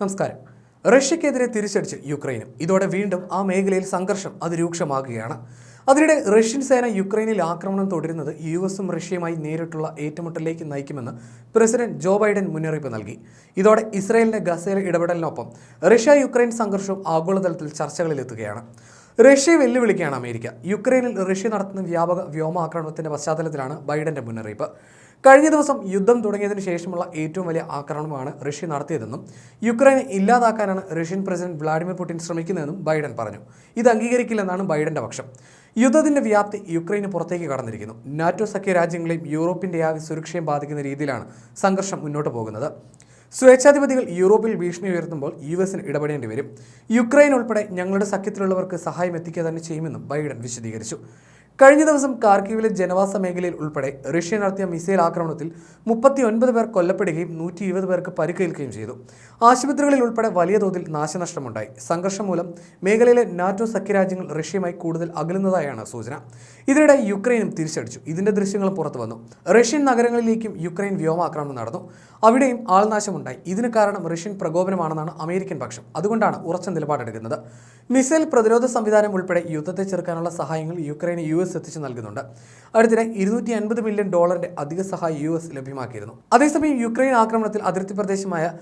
നമസ്കാരം. റഷ്യക്കെതിരെ തിരിച്ചടിച്ച് യുക്രൈനും. ഇതോടെ വീണ്ടും ആ മേഖലയിൽ സംഘർഷം അതിരൂക്ഷമാകുകയാണ്. അതിനിടെ റഷ്യൻ സേന യുക്രൈനിൽ ആക്രമണം തുടരുന്നത് യു എസും റഷ്യയുമായി നേരിട്ടുള്ള ഏറ്റുമുട്ടലിലേക്ക് നയിക്കുമെന്ന് പ്രസിഡന്റ് ജോ ബൈഡൻ മുന്നറിയിപ്പ് നൽകി. ഇതോടെ ഇസ്രായേലിന്റെ ഗസയിലെ ഇടപെടലിനൊപ്പം റഷ്യ യുക്രൈൻ സംഘർഷവും ആഗോളതലത്തിൽ ചർച്ചകളിലെത്തുകയാണ്. റഷ്യയെ വെല്ലുവിളിക്കുകയാണ് അമേരിക്ക. യുക്രൈനിൽ റഷ്യ നടത്തുന്ന വ്യാപക വ്യോമാക്രമണത്തിന്റെ പശ്ചാത്തലത്തിലാണ് ബൈഡന്റെ മുന്നറിയിപ്പ്. കഴിഞ്ഞ ദിവസം യുദ്ധം തുടങ്ങിയതിന് ശേഷമുള്ള ഏറ്റവും വലിയ ആക്രമണമാണ് റഷ്യ നടത്തിയതെന്നും യുക്രൈനെ ഇല്ലാതാക്കാനാണ് റഷ്യൻ പ്രസിഡന്റ് വ്ളാഡിമിർ പുടിൻ ശ്രമിക്കുന്നതെന്നും ബൈഡൻ പറഞ്ഞു. ഇത് അംഗീകരിക്കില്ലെന്നാണ് ബൈഡന്റെ പക്ഷം. യുദ്ധത്തിന്റെ വ്യാപ്തി യുക്രൈന് പുറത്തേക്ക് കടന്നിരിക്കുന്നു. നാറ്റോ സഖ്യ രാജ്യങ്ങളെയും യൂറോപ്പിന്റെ ആകെ സുരക്ഷയും ബാധിക്കുന്ന രീതിയിലാണ് സംഘർഷം മുന്നോട്ട് പോകുന്നത്. സ്വേച്ഛാധിപതികൾ യൂറോപ്പിൽ ഭീഷണി ഉയർത്തുമ്പോൾ യു എസിന് ഇടപെടേണ്ടി വരും. യുക്രൈൻ ഉൾപ്പെടെ ഞങ്ങളുടെ സഖ്യത്തിലുള്ളവർക്ക് സഹായം എത്തിക്കുക തന്നെ ചെയ്യുമെന്നും ബൈഡൻ വിശദീകരിച്ചു. കഴിഞ്ഞ ദിവസം കാർക്കീവിലെ ജനവാസ മേഖലയിൽ ഉൾപ്പെടെ റഷ്യ നടത്തിയ മിസൈൽ ആക്രമണത്തിൽ മുപ്പത്തി ഒൻപത് പേർ കൊല്ലപ്പെടുകയും നൂറ്റി ഇരുപത് പേർക്ക് പരിക്കേൽക്കുകയും ചെയ്തു. ആശുപത്രികളിൽ ഉൾപ്പെടെ വലിയ തോതിൽ നാശനഷ്ടമുണ്ടായി. സംഘർഷം മൂലം മേഖലയിലെ നാറ്റോ സഖ്യരാജ്യങ്ങൾ റഷ്യയുമായി കൂടുതൽ അകലുന്നതായാണ് സൂചന. ഇതിനിടെ യുക്രൈനും തിരിച്ചടിച്ചു. ഇതിന്റെ ദൃശ്യങ്ങൾ പുറത്തു വന്നു. റഷ്യൻ നഗരങ്ങളിലേക്കും യുക്രൈൻ വ്യോമാക്രമണം നടന്നു. അവിടെയും ആൾനാശമുണ്ടായി. ഇതിന് കാരണം റഷ്യൻ പ്രകോപനമാണെന്നാണ് അമേരിക്കൻ പക്ഷം. അതുകൊണ്ടാണ് ഉറച്ച നിലപാടെടുക്കുന്നത്. മിസൈൽ പ്രതിരോധ സംവിധാനം ഉൾപ്പെടെ യുദ്ധത്തെ ചെറുക്കാനുള്ള സഹായങ്ങൾ യുക്രൈന് യു എത്തിച്ചു നൽകുന്നുണ്ട്. അടുത്തിടെ ഇരുന്നൂറ്റി അൻപത് മില്യൺ ഡോളറിന്റെ അധിക സഹായം യു എസ് ലഭ്യമാക്കിയിരുന്നു. അതേസമയം യുക്രൈൻ ആക്രമണത്തിൽ അതിർത്തി പ്രദേശമായ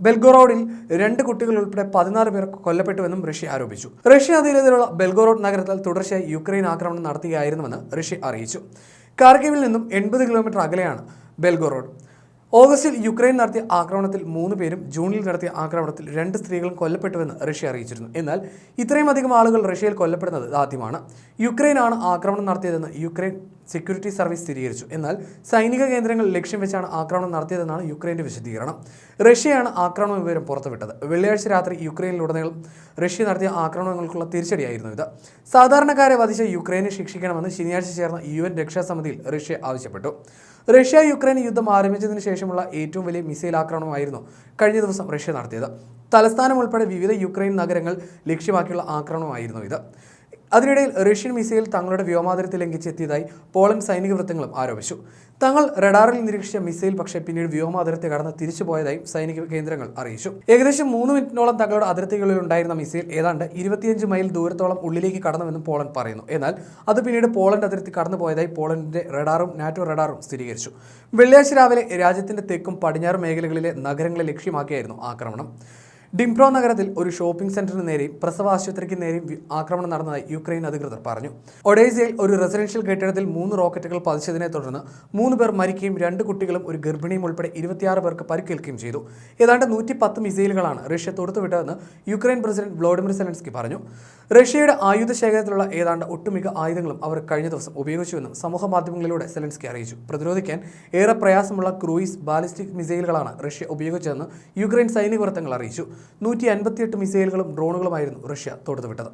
ബെൽഗോറോഡിൽ രണ്ട് കുട്ടികൾ ഉൾപ്പെടെ പതിനാറ് പേർ കൊല്ലപ്പെട്ടുവെന്നും റഷ്യ ആരോപിച്ചു. റഷ്യ അധീനതയിലുള്ള ബെൽഗോറോഡ് നഗരത്തിൽ തുടർച്ചയായി യുക്രൈൻ ആക്രമണം നടത്തുകയായിരുന്നുവെന്ന് റഷ്യ അറിയിച്ചു. കാർഗിവിൽ നിന്നും എൺപത് കിലോമീറ്റർ അകലെയാണ് ബെൽഗോറോഡ്. ഓഗസ്റ്റിൽ യുക്രൈൻ നടത്തിയ ആക്രമണത്തിൽ മൂന്ന് പേരും ജൂണിൽ നടത്തിയ ആക്രമണത്തിൽ രണ്ട് സ്ത്രീകളും കൊല്ലപ്പെട്ടുവെന്ന് റഷ്യ അറിയിച്ചിരുന്നു. എന്നാൽ ഇത്രയും അധികം ആളുകൾ റഷ്യയിൽ കൊല്ലപ്പെടുന്നത് ആദ്യമാണ്. യുക്രൈനാണ് ആക്രമണം നടത്തിയതെന്ന് യുക്രൈൻ സെക്യൂരിറ്റി സർവീസ് സ്ഥിരീകരിച്ചു. എന്നാൽ സൈനിക കേന്ദ്രങ്ങൾ ലക്ഷ്യം വെച്ചാണ് ആക്രമണം നടത്തിയതെന്നാണ് യുക്രൈന്റെ വിശദീകരണം. റഷ്യയാണ് ആക്രമണ വിവരം പുറത്തുവിട്ടത്. വെള്ളിയാഴ്ച രാത്രി യുക്രൈനിലുടനീളം റഷ്യ നടത്തിയ ആക്രമണങ്ങൾക്കുള്ള തിരിച്ചടിയായിരുന്നു ഇത്. സാധാരണക്കാരെ വധിച്ച യുക്രൈനെ ശിക്ഷിക്കണമെന്ന് ശനിയാഴ്ച ചേർന്ന യു എൻ രക്ഷാസമിതിയിൽ റഷ്യ ആവശ്യപ്പെട്ടു. റഷ്യ യുക്രൈൻ യുദ്ധം ആരംഭിച്ചതിന് ശേഷമുള്ള ഏറ്റവും വലിയ മിസൈൽ ആക്രമണമായിരുന്നു കഴിഞ്ഞ ദിവസം റഷ്യ നടത്തിയത്. തലസ്ഥാനം ഉൾപ്പെടെ വിവിധ യുക്രൈൻ നഗരങ്ങൾ ലക്ഷ്യമാക്കിയുള്ള ആക്രമണമായിരുന്നു ഇത്. അതിനിടയിൽ റഷ്യൻ മിസൈൽ തങ്ങളുടെ വ്യോമാതിരത്തിൽ ലംഘിച്ചെത്തിയതായി പോളണ്ട് സൈനിക വൃത്തങ്ങളും ആരോപിച്ചു. തങ്ങൾ റഡാറിൽ നിരീക്ഷിച്ച മിസൈൽ പക്ഷേ പിന്നീട് വ്യോമാതിരത്തെ കടന്ന് തിരിച്ചുപോയതായും സൈനിക കേന്ദ്രങ്ങൾ അറിയിച്ചു. ഏകദേശം മൂന്ന് മിനിറ്റിനോളം തങ്ങളുടെ അതിർത്തികളിൽ ഉണ്ടായിരുന്ന മിസൈൽ ഏതാണ്ട് ഇരുപത്തിയഞ്ച് മൈൽ ദൂരത്തോളം ഉള്ളിലേക്ക് കടന്നുവെന്നും പോളണ്ട് പറയുന്നു. എന്നാൽ അത് പിന്നീട് പോളണ്ട് അതിർത്തി കടന്നുപോയതായി പോളണ്ടിന്റെ റഡാറും നാറ്റോ റഡാറും സ്ഥിരീകരിച്ചു. വെള്ളിയാഴ്ച രാവിലെ രാജ്യത്തിന്റെ തെക്കും പടിഞ്ഞാറ് മേഖലകളിലെ നഗരങ്ങളെ ലക്ഷ്യമാക്കിയായിരുന്നു ആക്രമണം. ഡിംപ്രോ നഗരത്തിൽ ഒരു ഷോപ്പിംഗ് സെന്ററിന് നേരെയും പ്രസവ ആശുപത്രിക്ക് നേരെയും ആക്രമണം നടന്നതായി യുക്രൈൻ അധികൃതർ പറഞ്ഞു. ഒഡേസയിൽ ഒരു റെസിഡൻഷ്യൽ കെട്ടിടത്തിൽ മൂന്ന് റോക്കറ്റുകൾ പതിച്ചതിനെ തുടർന്ന് മൂന്ന് പേർ മരിക്കുകയും രണ്ട് കുട്ടികളും ഒരു ഗർഭിണിയും ഉൾപ്പെടെ ഇരുപത്തിയാറ് പേർക്ക് പരിക്കേൽക്കുകയും ചെയ്തു. ഏതാണ്ട് നൂറ്റി പത്ത് മിസൈലുകളാണ് റഷ്യ തൊടുത്തുവിട്ടതെന്ന് യുക്രൈൻ പ്രസിഡന്റ് വ്ളോഡിമിർ സെലൻസ്കി പറഞ്ഞു. റഷ്യയുടെ ആയുധ ശേഖരത്തിലുള്ള ഏതാണ്ട് ഒട്ടുമിക്ക ആയുധങ്ങളും അവർ കഴിഞ്ഞ ദിവസം ഉപയോഗിച്ചുവെന്നും സമൂഹ മാധ്യമങ്ങളിലൂടെ സെലൻസ്കി അറിയിച്ചു. പ്രതിരോധിക്കാൻ ഏറെ പ്രയാസമുള്ള ക്രൂയിസ് ബാലിസ്റ്റിക് മിസൈലുകളാണ് റഷ്യ ഉപയോഗിച്ചതെന്ന് യുക്രൈൻ സൈനിക വൃത്തങ്ങൾ അറിയിച്ചു. നൂറ്റി അൻപത്തിയെട്ട് മിസൈലുകളും ഡ്രോണുകളുമായിരുന്നു റഷ്യ തൊടുത്തുവിട്ടത്